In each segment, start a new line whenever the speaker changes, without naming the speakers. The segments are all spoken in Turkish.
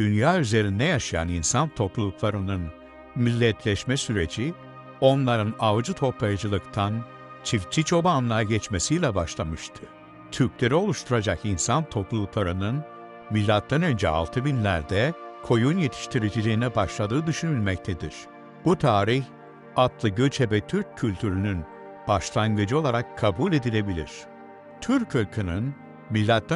dünya üzerinde yaşayan insan topluluklarının milletleşme süreci, onların avcı toplayıcılıktan çiftçi çobanlığa geçmesiyle başlamıştı. Türkleri oluşturacak insan topluluklarının önce 6000'lerde koyun yetiştiriciliğine başladığı düşünülmektedir. Bu tarih, atlı göçebe Türk kültürünün başlangıcı olarak kabul edilebilir. Türk ırkının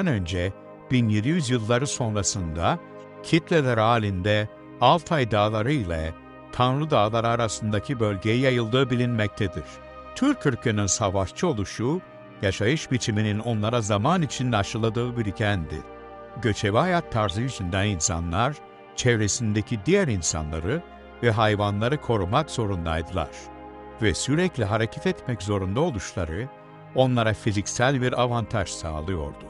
önce 1700 yılları sonrasında kitleler halinde Altay Dağları ile Tanrı Dağları arasındaki bölgeye yayıldığı bilinmektedir. Türk ırkının savaşçı oluşu, yaşayış biçiminin onlara zaman içinde aşıladığı birikendi. Göçebe hayat tarzı yüzünden insanlar, çevresindeki diğer insanları ve hayvanları korumak zorundaydılar. Ve sürekli hareket etmek zorunda oluşları, onlara fiziksel bir avantaj sağlıyordu.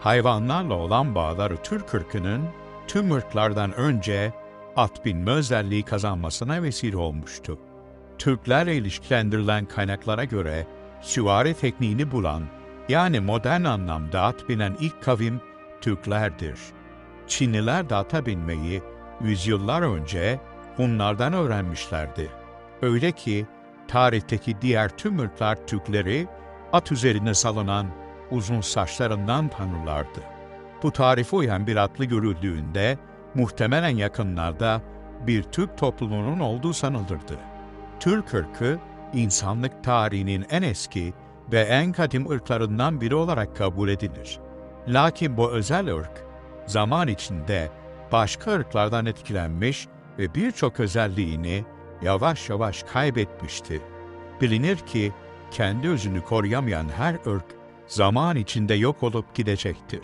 Hayvanlarla olan bağları Türk ırkının tüm ırklardan önce at binme özelliği kazanmasına vesile olmuştu. Türklerle ilişkilendirilen kaynaklara göre süvari tekniğini bulan, yani modern anlamda at binen ilk kavim Türklerdir. Çinliler de ata binmeyi yüzyıllar önce Hunlardan öğrenmişlerdi. Öyle ki tarihteki diğer tüm ırklar Türkleri at üzerine salınan uzun saçlarından tanırlardı. Bu tarife uyan bir atlı görüldüğünde muhtemelen yakınlarda bir Türk topluluğunun olduğu sanılırdı. Türk ırkı, insanlık tarihinin en eski ve en kadim ırklarından biri olarak kabul edilir. Lakin bu özel ırk, zaman içinde başka ırklardan etkilenmiş ve birçok özelliğini yavaş yavaş kaybetmişti. Bilinir ki kendi özünü koruyamayan her ırk zaman içinde yok olup gidecektir.